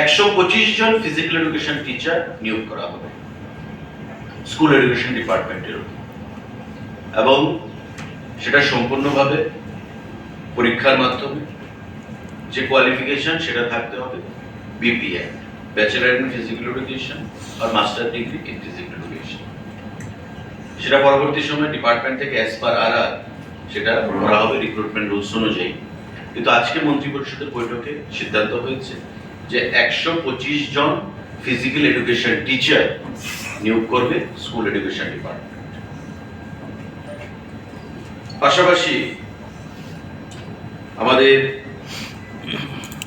একশো পঁচিশ জন ফিজিক্যাল এডুকেশন টিচার নিয়োগ করা হবে। স্কুল এডুকেশন ডিপার্টমেন্টের এবং সেটা সম্পূর্ণভাবে পরীক্ষার মাধ্যমে যে কোয়ালিফিকেশন সেটা থাকতে হবে BPA bachelor in physical education R master degree in physical education সেটা পরবর্তী সময় ডিপার্টমেন্ট থেকে অ্যাজ পার আর সেটা করা হবে রিক্রুটমেন্ট রুলস অনুযায়ী। কিন্তু আজকে মন্ত্রী পরিষদের বৈঠকে সিদ্ধান্ত হয়েছে যে একশো পঁচিশ জন ফিজিক্যাল এডুকেশন টিচার নিয়োগ করবে স্কুল এডুকেশন ডিপার্টমেন্ট পাশাপাশি আমাদের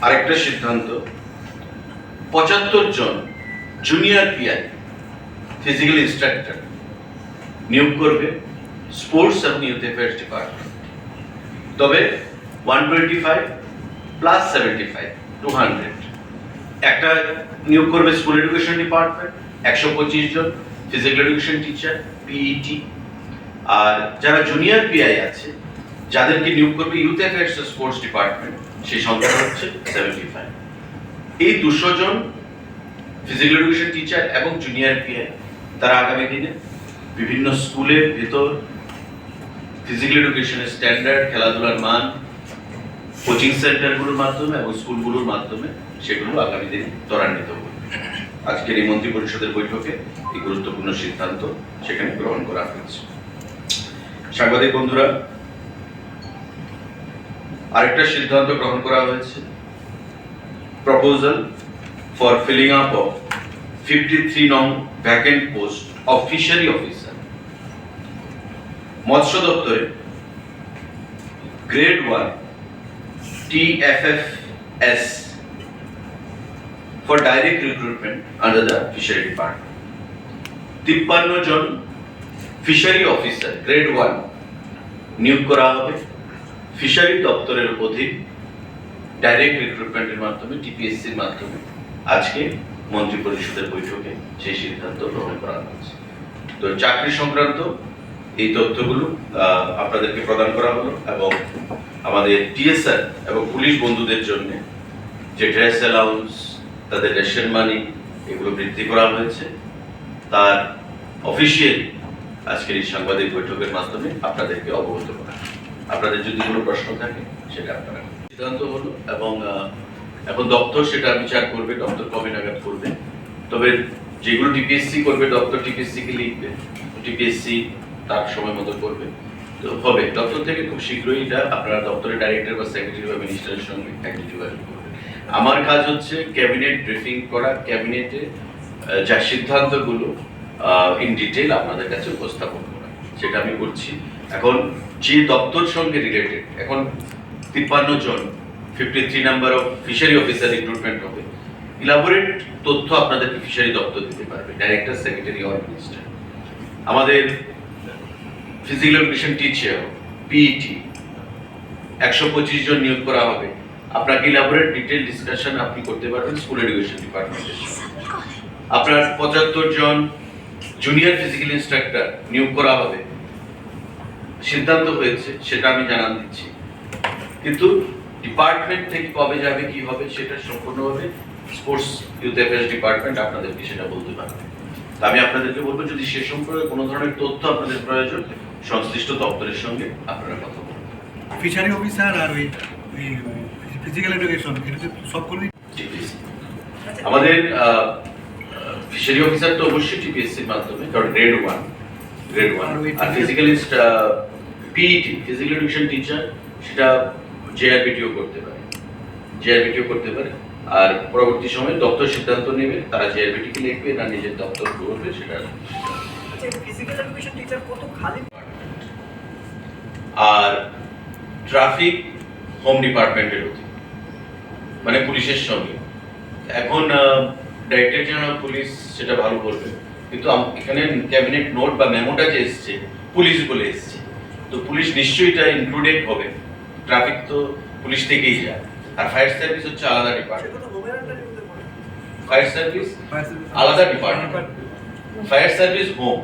আরেকটা সিদ্ধান্ত, পঁচাত্তর জন জুনিয়র পিআই ফিজিক্যাল ইনস্ট্রাক্টর নিয়োগ করবে স্পোর্টস এবং ইউথ অ্যাফেয়ার্স ডিপার্টমেন্ট তবে one twenty five plus seventy five two hundred একটা নিয়োগ করবে স্কুল এডুকেশন ডিপার্টমেন্ট একশো পঁচিশ জন ফিজিক্যাল এডুকেশন টিচার পিইটি আর যারা জুনিয়র পিআই আছে, যাদেরকে নিয়োগ করবে ইউথ অ্যাফেয়ার্স স্পোর্টস ডিপার্টমেন্ট সেই সংখ্যা হচ্ছে সেভেন্টি ফাইভ এই দুশো জন ফিজিক্যাল এডুকেশন টিচার এবং জুনিয়র পিআই তারা আগামী দিনে বিভিন্ন স্কুলের ভেতর ফিজিক্যাল এডুকেশনের স্ট্যান্ডার্ড খেলাধুলার মান কোচিং সেন্টারগুলোর মাধ্যমে এবং স্কুলগুলোর মাধ্যমে সেগুলো আগামী দিনে ত্বরান্বিত করবে আজকের এই মন্ত্রী পরিষদের বৈঠকে এই গুরুত্বপূর্ণ সিদ্ধান্ত সেখানে গ্রহণ করা হয়েছে। সাংবাদিক বন্ধুরা, আরেকটা সিদ্ধান্ত গ্রহণ করা হয়েছে। Proposal for filling up of fifty three নং vacant post of fishery officer মৎস্য দপ্তরে grade one TFFS for direct recruitment under the fishery department. তিপ্পান্ন জন ফিশারি অফিসার গ্রেড ওয়ান নিয়োগ করা হবে ফিশারি দপ্তরের অধীন ডাইরেক্ট রিক্রুটমেন্টের মাধ্যমে টিপিএসসির মাধ্যমে আজকে মন্ত্রী পরিষদের বৈঠকে সেই সিদ্ধান্ত গ্রহণ করা হয়েছে তো চাকরি সংক্রান্ত এই তথ্যগুলো আপনাদেরকে প্রদান করা হলো এবং আমাদের টিএসআর এবং পুলিশ বন্ধুদের জন্য যে ড্রেস অ্যালাউন্স তাদের রেশন মানি এগুলো বৃদ্ধি করা হয়েছে। তার অফিসিয়ালি আজকের এই সাংবাদিক বৈঠকের মাধ্যমে আপনাদেরকে অবগত করা। আপনাদের যদি কোনো প্রশ্ন থাকে, সেটা আপনারা সিদ্ধান্ত হলো এবং এখন দপ্তর সেটা বিচার করবে, দপ্তর কবে নাগাদ করবে। তবে যেগুলো টিপিএসসি করবে, দপ্তর টিপিএসসি কে লিখবে টিপিএসসি তার সময় মতো করবে। তো হবে, দপ্তর থেকে খুব শীঘ্রই এটা আপনারা দপ্তরের ডাইরেক্টর বা সেক্রেটারি বা মিনিস্টারের সঙ্গে একটি যোগাযোগ আমার কাজ হচ্ছে ক্যাবিনেট ব্রিফিং করা, ক্যাবিনেটে যা সিদ্ধান্তগুলো ইন ডিটেল আপনাদের কাছে উপস্থাপন করা। সেটা আমি করছি। এখন যে দপ্তর সঙ্গে রিলেটেড এখন তিপ্পান্ন জন fifty three number of fishery officer recruitment হবে। ইলাবোরেট তথ্য আপনাদেরকে ফিশারি দপ্তর দিতে পারবে ডাইরেক্টর সেক্রেটারি অর মিনিস্টার আমাদের ফিজিক্যাল এডুকেশন টিচার পিইটি একশো পঁচিশ জন নিয়োগ করা হবে। আপনাকে ইলাবোরেট ডিটেল ডিসকাশন আপনি করতে পারবেন স্কুল এডুকেশন ডিপার্টমেন্টের আপনার পঁচাত্তর জন জুনিয়র ফিজিক্যাল ইনস্ট্রাক্টর নিয়োগ করা হবে। সিদ্ধান্ত হয়েছে, সেটা আমি জানান দিচ্ছি। কিন্তু ডিপার্টমেন্ট থেকে কবে যাবে, কি হবে, সেটা সম্পূর্ণভাবে স্পোর্টস ইউথ অ্যাফেয়ার্স ডিপার্টমেন্ট আপনাদেরকে সেটা বলতে পারবে। আমি আপনাদেরকে বলব, যদি সে সম্পর্কে কোনো ধরনের তথ্য আপনাদের প্রয়োজন, সংশ্লিষ্ট দপ্তরের সঙ্গে আপনারা কথা বলুন। ফিশারি অফিসার আর ওই ফিজিক্যাল এডুকেশন টিপিএসসি আমাদের ফিশারি অফিসার তো অবশ্যই টিপিএসসির মাধ্যমে কারণ গ্রেড ওয়ান গ্রেড ওয়ান আর ওই আর physical PET physical education teacher সেটা জেআরবিটিও করতে পারে। জেআরবিটিও করতে পারে। আর পরবর্তী সময়ে দপ্তর সিদ্ধান্ত নেবে তারা জেআরবিটিকে লিখবে না নিজের দপ্তর করবে সেটা আচ্ছা ফিজিক্যাল এডুকেশন টিচার কত খালি? আর ট্রাফিক হোম ডিপার্টমেন্টের অধীন মানে পুলিশের সঙ্গে। এখন ডাইরেক্টর জেনারেল পুলিশ সেটা ভালো করবে কিন্তু এখানে ক্যাবিনেট নোট বা মেমোটা যে এসছে পুলিশ বলে এসছে। তো পুলিশ নিশ্চয়ই এটা ইনক্লুডেড হবে। ট্রাফিক তো পুলিশ থেকেই যায়। আর ফায়ার সার্ভিস হচ্ছে আলাদা ডিপার্টমেন্ট ফায়ার সার্ভিস আলাদা ডিপার্টমেন্ট ফায়ার সার্ভিস হোম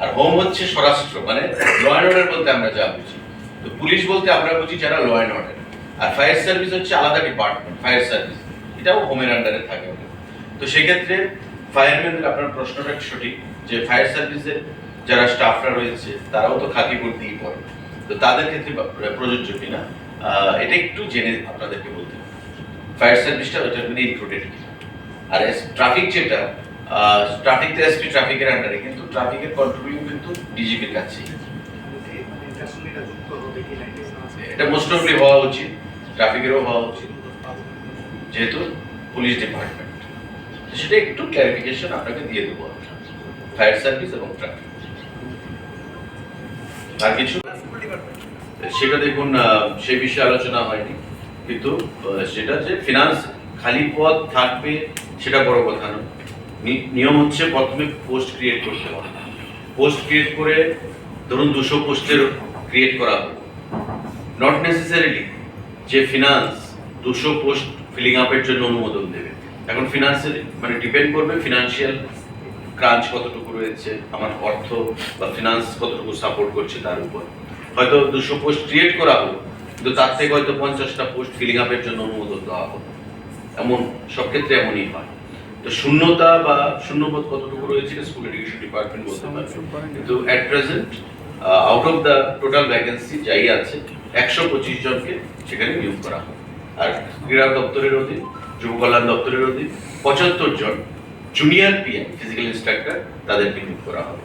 আর হোম হচ্ছে স্বরাষ্ট্র মানে ল অ্যান্ড অর্ডার বলতে আমরা যা বুঝি। তো পুলিশ বলতে আমরা বুঝি যারা ল অ্যান্ড অর্ডার আর ফায়ার সার্ভিস হচ্ছে আলাদা ডিপার্টমেন্ট ফায়ার সার্ভিস এটাও হোমের আন্ডারে থাকে তো সেক্ষেত্রে ফায়ারম্যানদের আপনার প্রশ্নটা সঠিক? যে ফায়ার সার্ভিসের যারা স্টাফরা রয়েছে তারাও তো খাকি করতেই পড়ে। তো তাদের ক্ষেত্রে প্রযোজ্য কিনা? এটা একটু জেনে আপনাদেরকে বলতে হবে। ফায়ার সার্ভিসটা ওইটার মধ্যে ইনক্লুডেড কিনা? আর ট্রাফিক যেটা ট্রাফিক তো এসপি ট্রাফিকের আন্ডারে কিন্তু ট্রাফিকের কন্ট্রোলিং কিন্তু ডিজিপির কাছেই। এটা মোস্ট অফলি হওয়া উচিত। ট্রাফিকেরও হওয়া উচিত যেহেতু পুলিশ ডিপার্টমেন্ট। সেটা একটু ক্লারিফিকেশন আপনাকে দিয়ে দেবো ফায়ার সার্ভিস এবং ট্রাফিক আর কিছু? সেটা দেখুন সে বিষয়ে আলোচনা হয়নি। কিন্তু সেটা যে ফিনান্স খালি পদ থাকবে সেটা বড় কথা নয়। নিয়ম হচ্ছে প্রথমে পোস্ট ক্রিয়েট করতে হবে। পোস্ট ক্রিয়েট করে ধরুন দুশো পোস্টের ক্রিয়েট করা হবে নট নেসেসারিলি যে ফিনান্স দুশো পোস্ট ফিলিং আপের জন্য অনুমোদন দেবে। এখন ফিনান্সের মানে ডিপেন্ড করবে ফিনান্সিয়াল ক্রাঞ্চ কতটুকু রয়েছে আমার অর্থ বা ফিনান্স কতটুকু সাপোর্ট করছে তার উপর। হয়তো দুশো পোস্ট ক্রিয়েট করা হলো কিন্তু তার থেকে হয়তো পঞ্চাশটা পোস্ট ফিলিং আপের জন্য অনুমোদন দেওয়া হলো এমন সব ক্ষেত্রে এমনই হয়। তো শূন্যতা বা শূন্যপদ কতটুকু রয়েছে স্কুল এডুকেশন ডিপার্টমেন্ট বলতে পারবে। কিন্তু at present out of the total vacancy যাই আছে একশো পঁচিশ জনকে সেখানে নিয়োগ করা হয়। আর ক্রীড়া দপ্তরের অধীন, যুব কল্যাণ দপ্তরের অধীন পঁচাত্তর জন জুনিয়র পিএম ফিজিক্যাল ইনস্ট্রাক্টর তাদেরকে নিয়োগ করা হবে।